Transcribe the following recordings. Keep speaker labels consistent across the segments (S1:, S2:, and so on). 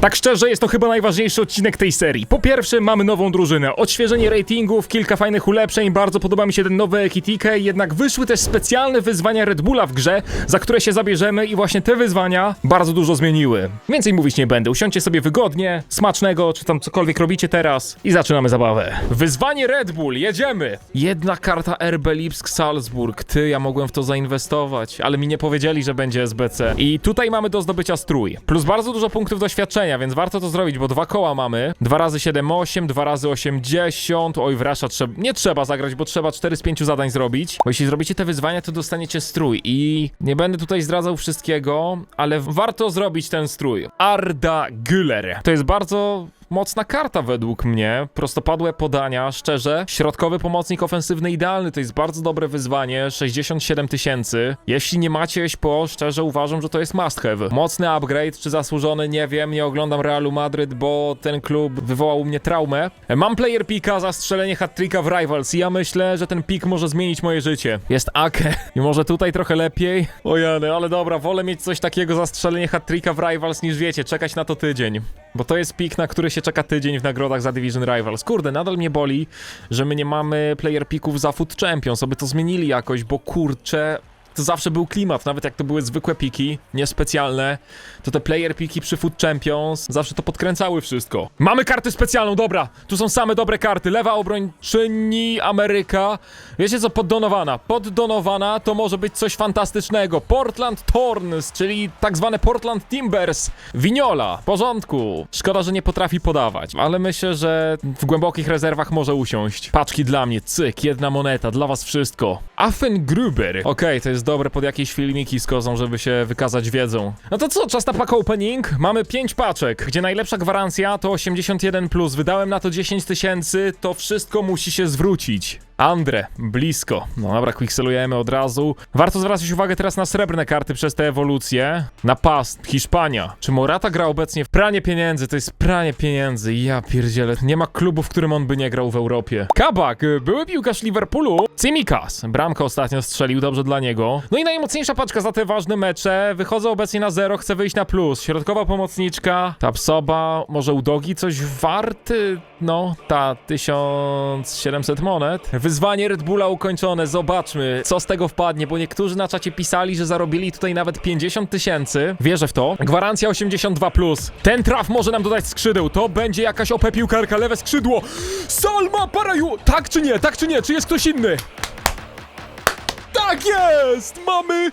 S1: Tak szczerze, jest to chyba najważniejszy odcinek tej serii. Po pierwsze, mamy nową drużynę, odświeżenie ratingów, kilka fajnych ulepszeń, bardzo podoba mi się ten nowy EKTK, jednak wyszły też specjalne wyzwania Red Bulla w grze, za które się zabierzemy i właśnie te wyzwania bardzo dużo zmieniły. Więcej mówić nie będę, usiądźcie sobie wygodnie, smacznego, czy tam cokolwiek robicie teraz i zaczynamy zabawę. Wyzwanie Red Bull, jedziemy! Jedna karta RB Lipsk Salzburg, ty, ja mogłem w to zainwestować, ale mi nie powiedzieli, że będzie SBC. I tutaj mamy do zdobycia strój, plus bardzo dużo punktów doświadczenia, więc warto to zrobić, bo dwa koła mamy, dwa razy 7-8, dwa razy 80, oj wrasza, trzeba, nie trzeba zagrać, bo trzeba 4 z 5 zadań zrobić, bo jeśli zrobicie te wyzwania, to dostaniecie strój i nie będę tutaj zdradzał wszystkiego, ale warto zrobić ten strój. Arda Güler. To jest bardzo mocna karta według mnie. Prostopadłe podania, szczerze. Środkowy pomocnik ofensywny idealny to jest bardzo dobre wyzwanie. 67 tysięcy. Jeśli nie macie SPO, szczerze uważam, że to jest must have. Mocny upgrade, czy zasłużony, nie wiem. Nie oglądam Realu Madryt, bo ten klub wywołał u mnie traumę. Mam player pika za strzelenie hat-tricka w Rivals i ja myślę, że ten pik może zmienić moje życie. Jest Ake i może tutaj trochę lepiej. O Jany, ale dobra, wolę mieć coś takiego za strzelenie hat-tricka w Rivals niż wiecie, czekać na to tydzień. Bo to jest pik, na który się czeka tydzień w nagrodach za Division Rivals. Kurde, nadal mnie boli, że my nie mamy player pików za Food Champions, aby to zmienili jakoś, bo kurczę, to zawsze był klimat, nawet jak to były zwykłe piki, niespecjalne, to te player piki przy Food Champions zawsze to podkręcały wszystko. Mamy kartę specjalną, dobra, tu są same dobre karty, lewa obrończyni Ameryka, wiecie co, poddonowana, poddonowana to może być coś fantastycznego, Portland Thorns, czyli tak zwane Portland Timbers, Winiola, w porządku, szkoda, że nie potrafi podawać, ale myślę, że w głębokich rezerwach może usiąść. Paczki dla mnie, cyk, jedna moneta, dla was wszystko. Affen Gruber, okej, to jest dobre pod jakieś filmiki z kozą, żeby się wykazać wiedzą. No to co, czas na pack opening? Mamy 5 paczek, gdzie najlepsza gwarancja to 81+, plus. wydałem na to 10 tysięcy, to wszystko musi się zwrócić. Andre, blisko. No dobra, quickselujemy od razu. Warto zwracać uwagę teraz na srebrne karty przez te ewolucje. Na past, Hiszpania. Czy Morata gra obecnie w pranie pieniędzy? To jest pranie pieniędzy. Ja pierdzielę. Nie ma klubu, w którym on by nie grał w Europie. Kabak, y, były piłkarz Liverpoolu. Cimikas. Bramkę ostatnio strzelił, dobrze dla niego. No i najmocniejsza paczka za te ważne mecze. Wychodzę obecnie na zero, chcę wyjść na plus. Środkowa pomocniczka. Ta psoba, może udogi coś warty? No, ta 1700 monet. Wyzwanie Red Bulla ukończone, zobaczmy, co z tego wpadnie, bo niektórzy na czacie pisali, że zarobili tutaj nawet 50 tysięcy. Wierzę w to. Gwarancja 82+. Plus. Ten traf może nam dodać skrzydeł. To będzie jakaś OP piłkarka, lewe skrzydło. Salma Paraju! Tak czy nie, tak czy nie, czy jest ktoś inny? Tak jest! Mamy...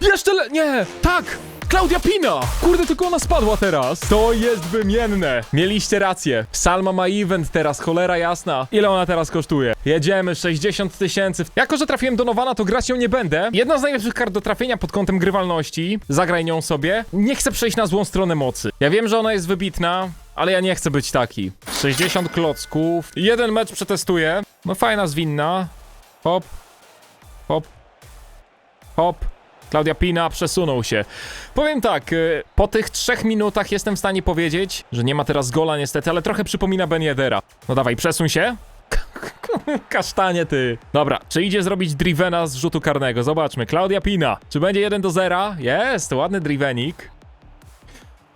S1: Jeszcze le... Nie! Tak! Klaudia Pina! Kurde, tylko ona spadła teraz. To jest wymienne. Mieliście rację. Salma ma event teraz, cholera jasna. Ile ona teraz kosztuje? Jedziemy, 60 tysięcy. Jako, że trafiłem do Nowana, to grać ją nie będę. Jedna z najlepszych kart do trafienia pod kątem grywalności. Zagraj nią sobie. Nie chcę przejść na złą stronę mocy. Ja wiem, że ona jest wybitna, ale ja nie chcę być taki. 60 klocków. Jeden mecz przetestuję. No fajna, zwinna. Hop. Hop. Hop. Klaudia Pina przesunął się. Powiem tak, y, po tych trzech minutach jestem w stanie powiedzieć, że nie ma teraz gola niestety, ale trochę przypomina Ben Yedera. No dawaj, przesuń się. Kasztanie ty. Dobra, czy idzie zrobić Drivena z rzutu karnego? Zobaczmy. Klaudia Pina. Czy będzie 1 do 0? Jest, ładny Drivenik.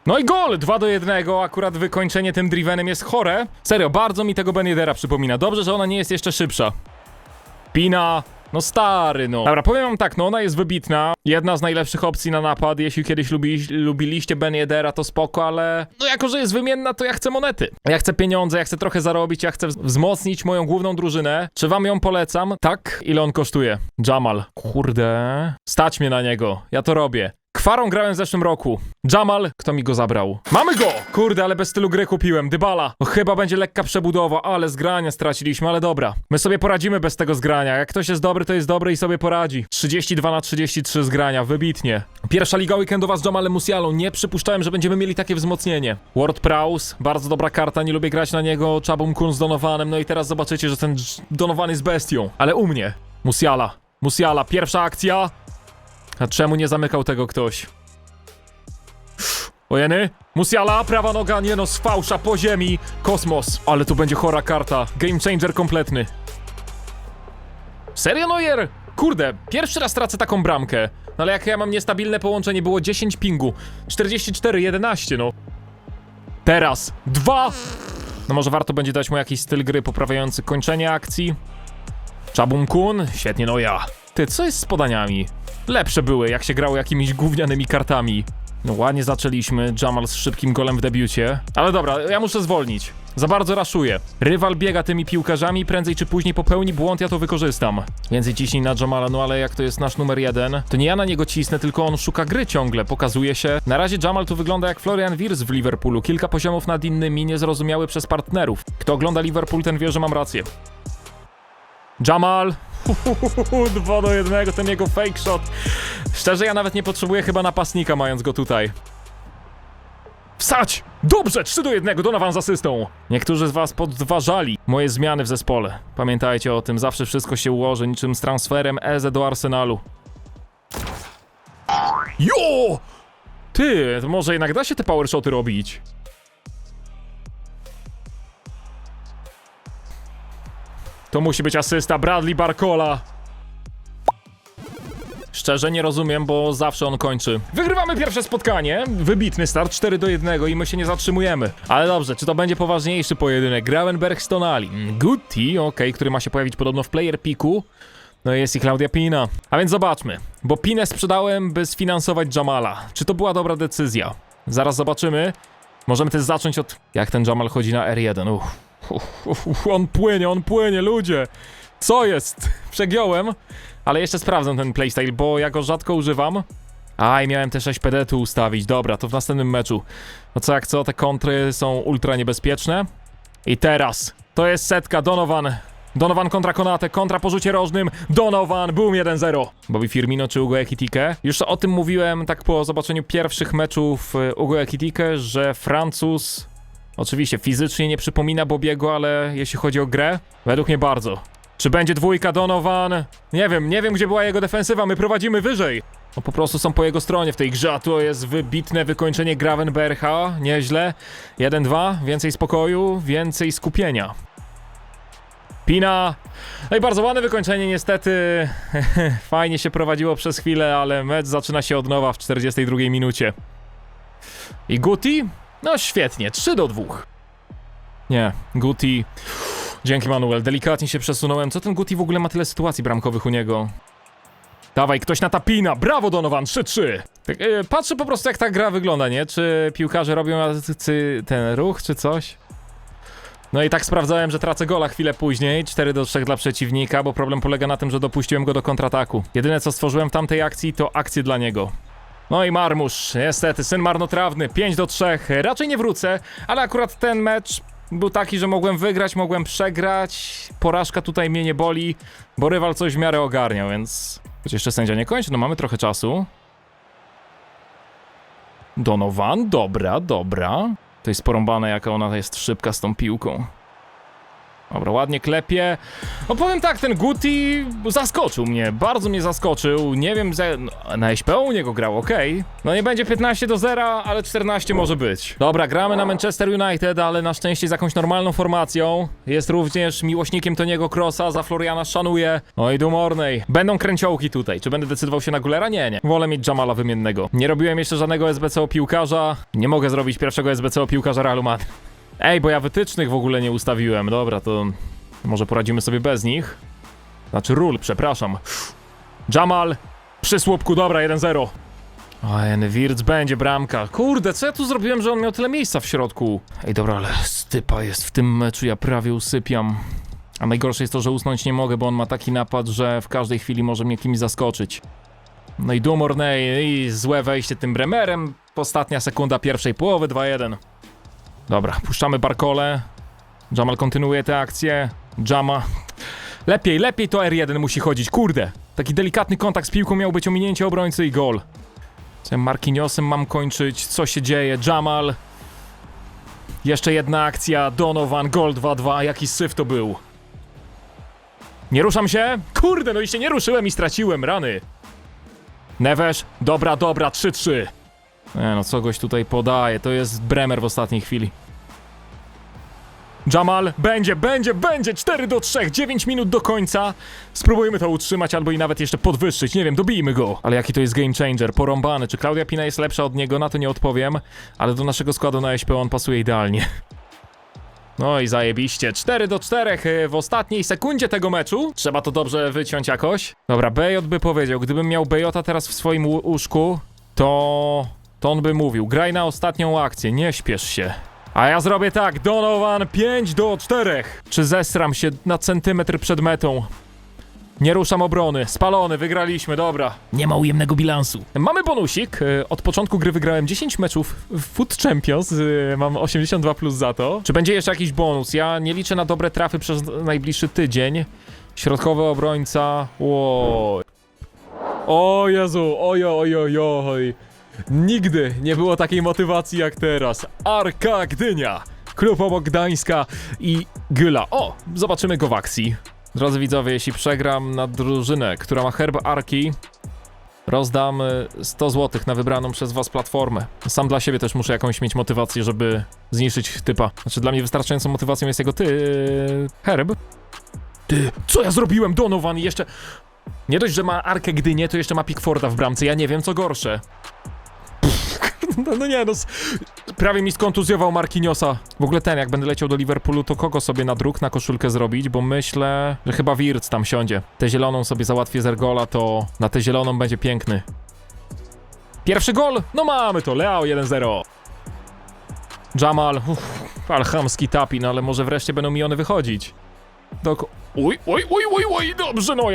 S1: No i gol! 2 do 1. Akurat wykończenie tym Drivenem jest chore. Serio, bardzo mi tego Ben Yedera przypomina. Dobrze, że ona nie jest jeszcze szybsza. Pina. No stary, no. Dobra, powiem wam tak, no ona jest wybitna. Jedna z najlepszych opcji na napad. Jeśli kiedyś lubi, lubiliście Ben Yedera, to spoko, ale no jako, że jest wymienna, to ja chcę monety. Ja chcę pieniądze, ja chcę trochę zarobić, ja chcę wz- wzmocnić moją główną drużynę. Czy wam ją polecam? Tak. Ile on kosztuje? Jamal. Kurde. Stać mnie na niego. Ja to robię. Kwarą grałem w zeszłym roku. Jamal, kto mi go zabrał? Mamy go! Kurde, ale bez stylu gry kupiłem. Dybala. No, chyba będzie lekka przebudowa, ale zgrania straciliśmy, ale dobra. My sobie poradzimy bez tego zgrania. Jak ktoś jest dobry, to jest dobry i sobie poradzi. 32 na 33 zgrania, wybitnie. Pierwsza liga weekendowa z Jamalem Musialą. Nie przypuszczałem, że będziemy mieli takie wzmocnienie. Ward Prowse, bardzo dobra karta, nie lubię grać na niego. Chabum Kun z Donowanem, no i teraz zobaczycie, że ten Donowany jest bestią. Ale u mnie. Musiala. Musiala, pierwsza akcja. A czemu nie zamykał tego ktoś? Ojeny? Musiala, prawa noga, nie no, z fałsza po ziemi. Kosmos. Ale tu będzie chora karta. Game changer kompletny. Serio, Neuer? Kurde, pierwszy raz tracę taką bramkę. No ale jak ja mam niestabilne połączenie, było 10 pingu. 44, 11, no. Teraz dwa. No może warto będzie dać mu jakiś styl gry poprawiający kończenie akcji. Chabum Kun, świetnie no ja. Ty, co jest z podaniami? Lepsze były, jak się grało jakimiś gównianymi kartami. No ładnie zaczęliśmy, Jamal z szybkim golem w debiucie. Ale dobra, ja muszę zwolnić. Za bardzo raszuję. Rywal biega tymi piłkarzami, prędzej czy później popełni błąd, ja to wykorzystam. Więcej ciśnij na Jamala, no ale jak to jest nasz numer jeden, to nie ja na niego cisnę, tylko on szuka gry ciągle, pokazuje się. Na razie Jamal tu wygląda jak Florian Wirtz w Liverpoolu, kilka poziomów nad innymi, niezrozumiały przez partnerów. Kto ogląda Liverpool, ten wie, że mam rację. Jamal! 2 do 1, ten jego fake shot. Szczerze, ja nawet nie potrzebuję chyba napastnika, mając go tutaj. Wsać! Dobrze, 3 do 1, Donovan z asystą. Niektórzy z was podważali moje zmiany w zespole. Pamiętajcie o tym, zawsze wszystko się ułoży niczym z transferem Eze do Arsenalu. Jo! Ty, to może jednak da się te power shoty robić. To musi być asysta Bradley Barcola. Szczerze nie rozumiem, bo zawsze on kończy. Wygrywamy pierwsze spotkanie. Wybitny start 4 do 1 i my się nie zatrzymujemy. Ale dobrze, czy to będzie poważniejszy pojedynek? Gravenberg z Tonali. Mm, Guti, okej, który ma się pojawić podobno w player piku. No jest i Claudia Pina. A więc zobaczmy. Bo Pinę sprzedałem, by sfinansować Jamala. Czy to była dobra decyzja? Zaraz zobaczymy. Możemy też zacząć od... Jak ten Jamal chodzi na R1. Uff. On płynie, on płynie, ludzie. Co jest? Przegiąłem. Ale jeszcze sprawdzę ten playstyle, bo ja go rzadko używam. Aj, miałem też 6 PD tu ustawić. Dobra, to w następnym meczu. No co jak co, te kontry są ultra niebezpieczne. I teraz. To jest setka, Donovan. Donovan kontra Konate, kontra po rzucie rożnym. Donovan, boom 1-0. Bobby Firmino czy Ugo Ekitike? Już o tym mówiłem tak po zobaczeniu pierwszych meczów y, Ugo Ekitike, że Francuz Oczywiście fizycznie nie przypomina Bobiego, ale jeśli chodzi o grę, według mnie bardzo. Czy będzie dwójka Donovan? Nie wiem, nie wiem gdzie była jego defensywa, my prowadzimy wyżej. No po prostu są po jego stronie w tej grze, a jest wybitne wykończenie Gravenbercha, nieźle. 1-2, więcej spokoju, więcej skupienia. Pina. No i bardzo ładne wykończenie, niestety. Fajnie się prowadziło przez chwilę, ale mecz zaczyna się od nowa w 42 minucie. I Guti? No świetnie, 3 do 2. Nie, Guti. Dzięki Manuel, delikatnie się przesunąłem. Co ten Guti w ogóle ma tyle sytuacji bramkowych u niego? Dawaj, ktoś na tapina! Brawo Donovan, 3-3! Tak, yy, patrzę po prostu jak ta gra wygląda, nie? Czy piłkarze robią ten ruch, czy coś? No i tak sprawdzałem, że tracę gola chwilę później, 4 do 3 dla przeciwnika, bo problem polega na tym, że dopuściłem go do kontrataku. Jedyne co stworzyłem w tamtej akcji to akcję dla niego. No i Marmusz, niestety, syn marnotrawny, 5 do 3. Raczej nie wrócę, ale akurat ten mecz był taki, że mogłem wygrać, mogłem przegrać. Porażka tutaj mnie nie boli, bo rywal coś w miarę ogarniał, więc. Choć jeszcze sędzia nie kończy, no mamy trochę czasu. Donovan, dobra, dobra. To jest porąbane, jaka ona jest szybka z tą piłką. Dobra, ładnie klepie. No powiem tak, ten Guti zaskoczył mnie, bardzo mnie zaskoczył. Nie wiem, za... no, na SPO u niego grał, okej. No nie będzie 15 do 0, ale 14 może być. Dobra, gramy na Manchester United, ale na szczęście z jakąś normalną formacją. Jest również miłośnikiem Toniego Crossa, za Floriana szanuje. No i Dumornej. Będą kręciołki tutaj. Czy będę decydował się na Gulera? Nie, nie. Wolę mieć Jamala wymiennego. Nie robiłem jeszcze żadnego SBCO piłkarza. Nie mogę zrobić pierwszego SBCO piłkarza Realu. Ej, bo ja wytycznych w ogóle nie ustawiłem. Dobra, to może poradzimy sobie bez nich. Znaczy ról, przepraszam. Jamal, przy słupku, dobra, 1-0. Oj, Wirtz będzie bramka. Kurde, co ja tu zrobiłem, że on miał tyle miejsca w środku? Ej, dobra, ale stypa jest w tym meczu, ja prawie usypiam. A najgorsze jest to, że usnąć nie mogę, bo on ma taki napad, że w każdej chwili może mnie kimś zaskoczyć. No i Dumorney i złe wejście tym Bremerem. Ostatnia sekunda pierwszej połowy, 2-1. Dobra, puszczamy Barkole. Jamal kontynuuje tę akcję. Jama. Lepiej, lepiej to R1 musi chodzić, kurde. Taki delikatny kontakt z piłką miał być ominięcie obrońcy i gol. Co ja Marquinhosem mam kończyć? Co się dzieje? Jamal. Jeszcze jedna akcja. Donovan, gol 2-2. Jaki syf to był. Nie ruszam się? Kurde, no i się nie ruszyłem i straciłem, rany. Neves, dobra, dobra, 3-3. Nie no, co goś tutaj podaje? To jest Bremer w ostatniej chwili. Jamal, będzie, będzie, będzie! 4 do 3, 9 minut do końca. Spróbujmy to utrzymać albo i nawet jeszcze podwyższyć, nie wiem, dobijmy go. Ale jaki to jest game changer, porąbany. Czy Klaudia Pina jest lepsza od niego? Na to nie odpowiem, ale do naszego składu na SP on pasuje idealnie. No i zajebiście. 4 do 4 w ostatniej sekundzie tego meczu. Trzeba to dobrze wyciąć jakoś. Dobra, BJ by powiedział, gdybym miał BJ teraz w swoim łóżku, to... to on by mówił, graj na ostatnią akcję, nie śpiesz się. A ja zrobię tak, Donovan 5 do 4. Czy zesram się na centymetr przed metą? Nie ruszam obrony. Spalony, wygraliśmy, dobra. Nie ma ujemnego bilansu. Mamy bonusik. E, Od początku gry wygrałem 10 meczów w Foot Champions. e, Mam 82 plus za to. Czy będzie jeszcze jakiś bonus? Ja nie liczę na dobre trafy przez najbliższy tydzień. Środkowy obrońca. Ło. O Jezu, oj, oj, oj, oj. Nigdy nie było takiej motywacji jak teraz. Arka Gdynia. Klub obok Gdańska i Gyla. O, zobaczymy go w akcji. Drodzy widzowie, jeśli przegram na drużynę, która ma herb Arki, rozdam y, 100 zł na wybraną przez was platformę. Sam dla siebie też muszę jakąś mieć motywację, żeby zniszczyć typa. Znaczy dla mnie wystarczającą motywacją jest jego ty... y, herb. Ty, co ja zrobiłem, Donovan? Jeszcze... Nie dość, że ma Arkę Gdynię, to jeszcze ma Pickforda w bramce. Ja nie wiem, co gorsze. No, no nie, no. Prawie mi skontuzjował Marquinhosa. W ogóle ten, jak będę leciał do Liverpoolu, to kogo sobie na druk, na koszulkę zrobić? Bo myślę, że chyba Wirtz tam siądzie. Tę zieloną sobie załatwię z Ergola, to na tę zieloną będzie piękny. Pierwszy gol? No mamy to, Leao 1-0. Jamal, uff, alchamski tapin, ale może wreszcie będą mi one wychodzić. Dok... Uj, uj, uj, uj, uj, dobrze, no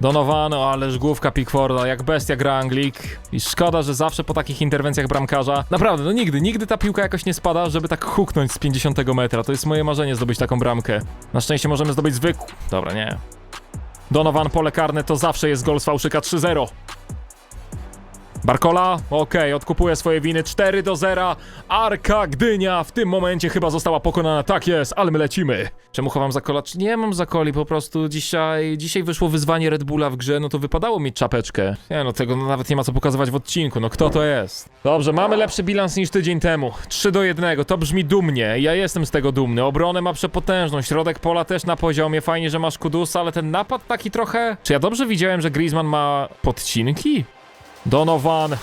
S1: ja. Donovan, ależ główka Pickforda, jak bestia gra Anglik. I szkoda, że zawsze po takich interwencjach bramkarza. Naprawdę, no nigdy, nigdy ta piłka jakoś nie spada, żeby tak huknąć z 50 metra. To jest moje marzenie zdobyć taką bramkę. Na szczęście możemy zdobyć zwykł. Dobra, nie. Donovan pole karne to zawsze jest gol z fałszyka 3-0. Barkola, okej, odkupuje swoje winy 4 do 0. Arka Gdynia w tym momencie chyba została pokonana. Tak jest, ale my lecimy. Czemu chowam zakola? Czy Nie mam zakoli, po prostu dzisiaj, dzisiaj wyszło wyzwanie Red Bulla w grze, no to wypadało mieć czapeczkę. Nie no, tego no, nawet nie ma co pokazywać w odcinku, no kto to jest? Dobrze, mamy lepszy bilans niż tydzień temu. 3 do 1, to brzmi dumnie, ja jestem z tego dumny. Obronę ma przepotężną, środek pola też na poziomie, fajnie, że masz Kudusa, ale ten napad taki trochę... Czy ja dobrze widziałem, że Griezmann ma podcinki? Donovan.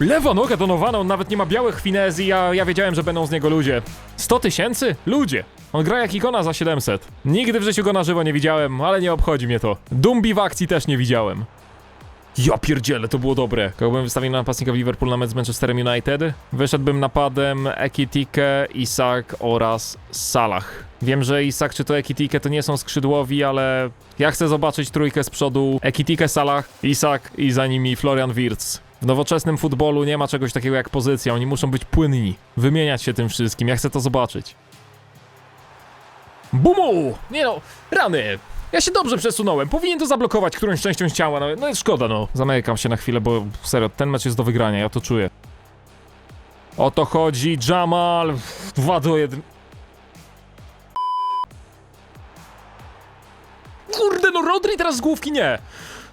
S1: Lewa noga Donowana, on nawet nie ma białych finezji, ja, ja wiedziałem, że będą z niego ludzie. 100 tysięcy? Ludzie. On gra jak ikona za 700. Nigdy w życiu go na żywo nie widziałem, ale nie obchodzi mnie to. Dumbi w akcji też nie widziałem. Ja pierdzielę, to było dobre. Kogo bym wystawił na napastnika w Liverpool na mecz z Manchesterem United? Wyszedłbym napadem Ekitike, Isak oraz Salah. Wiem, że Isak czy to Ekitike to nie są skrzydłowi, ale ja chcę zobaczyć trójkę z przodu Ekitike, Salah, Isak i za nimi Florian Wirtz. W nowoczesnym futbolu nie ma czegoś takiego jak pozycja, oni muszą być płynni, wymieniać się tym wszystkim, ja chcę to zobaczyć. Bumu! Nie no, rany! Ja się dobrze przesunąłem, powinien to zablokować którąś częścią ciała, no, no jest szkoda no. Zamykam się na chwilę, bo serio, ten mecz jest do wygrania, ja to czuję. O to chodzi, Jamal, 2 do 1. Kurde, no Rodri teraz z główki nie!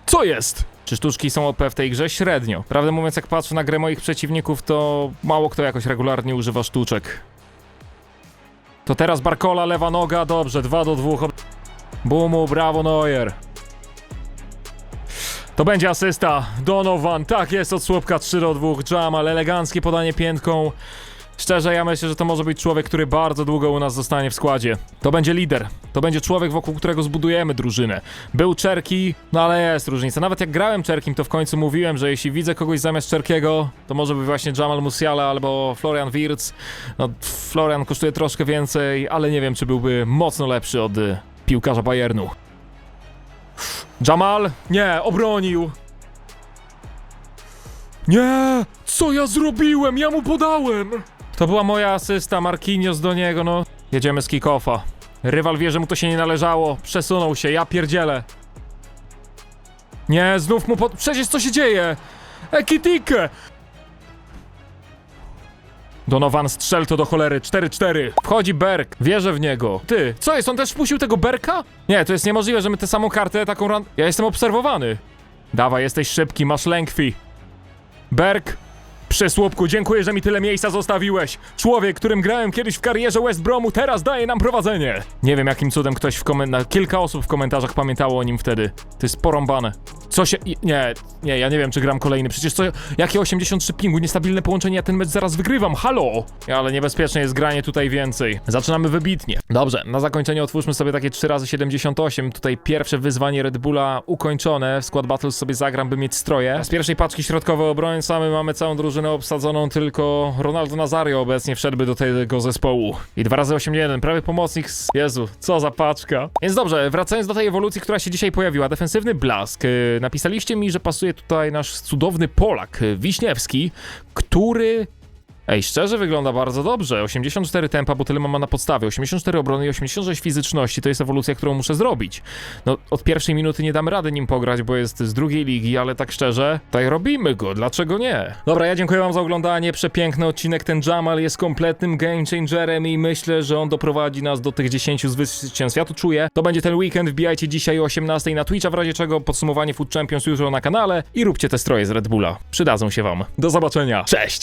S1: Co jest? Czy sztuczki są OP w tej grze? Średnio. Prawdę mówiąc, jak patrzę na grę moich przeciwników, to mało kto jakoś regularnie używa sztuczek. To teraz Barkola, lewa noga, dobrze, 2 do 2. Bumu, brawo Neuer. To będzie asysta. Donovan, tak jest, od słupka 3 do 2. Jamal, eleganckie podanie piętką. Szczerze, ja myślę, że to może być człowiek, który bardzo długo u nas zostanie w składzie. To będzie lider. To będzie człowiek, wokół którego zbudujemy drużynę. Był Czerki, no ale jest różnica. Nawet jak grałem Czerkim, to w końcu mówiłem, że jeśli widzę kogoś zamiast Czerkiego, to może być właśnie Jamal Musiala albo Florian Wirtz. No, Florian kosztuje troszkę więcej, ale nie wiem, czy byłby mocno lepszy od y, piłkarza Bayernu. Jamal? Nie, obronił. Nie! Co ja zrobiłem? Ja mu podałem! To była moja asysta, Marquinhos do niego, no. Jedziemy z kick-offa. Rywal wie, że mu to się nie należało. Przesunął się, ja pierdzielę. Nie, znów mu pod... Przecież co się dzieje? Ekitike! Donovan strzel to do cholery, 4-4. Wchodzi Berg, wierzę w niego. Ty, co jest, on też wpuścił tego Berka? Nie, to jest niemożliwe, że my tę samą kartę, taką ran... Ja jestem obserwowany. Dawaj, jesteś szybki, masz lękwi. Berg, Przysłupku, dziękuję, że mi tyle miejsca zostawiłeś. Człowiek, którym grałem kiedyś w karierze West Bromu, teraz daje nam prowadzenie. Nie wiem, jakim cudem ktoś w komentarzach, kilka osób w komentarzach pamiętało o nim wtedy. To jest porąbane. Co się... Nie, nie, ja nie wiem, czy gram kolejny. Przecież co... Jakie 83 pingu, niestabilne połączenie, ja ten mecz zaraz wygrywam, halo! Ale niebezpieczne jest granie tutaj więcej. Zaczynamy wybitnie. Dobrze, na zakończenie otwórzmy sobie takie 3 razy 78 Tutaj pierwsze wyzwanie Red Bulla ukończone. W Squad Battles sobie zagram, by mieć stroje. Z pierwszej paczki środkowe obrońca my mamy całą drużynę obsadzoną, tylko Ronaldo Nazario obecnie wszedłby do tego zespołu. I 2 razy 81 prawie pomocnik z... Jezu, co za paczka. Więc dobrze, wracając do tej ewolucji, która się dzisiaj pojawiła. Defensywny blask. Yy, Napisaliście mi, że pasuje tutaj nasz cudowny Polak, yy, Wiśniewski, który Ej, szczerze wygląda bardzo dobrze. 84 tempa, bo tyle ma na podstawie. 84 obrony i 86 fizyczności to jest ewolucja, którą muszę zrobić. No, od pierwszej minuty nie damy rady nim pograć, bo jest z drugiej ligi, ale tak szczerze, tutaj robimy go, dlaczego nie? Dobra, ja dziękuję wam za oglądanie. Przepiękny odcinek. Ten Jamal jest kompletnym game changerem i myślę, że on doprowadzi nas do tych 10 zwycięstw. Ja to czuję. To będzie ten weekend. Wbijajcie dzisiaj o 18 na Twitcha, w razie czego podsumowanie Food Champions jutro na kanale i róbcie te stroje z Red Bulla. Przydadzą się wam. Do zobaczenia. Cześć!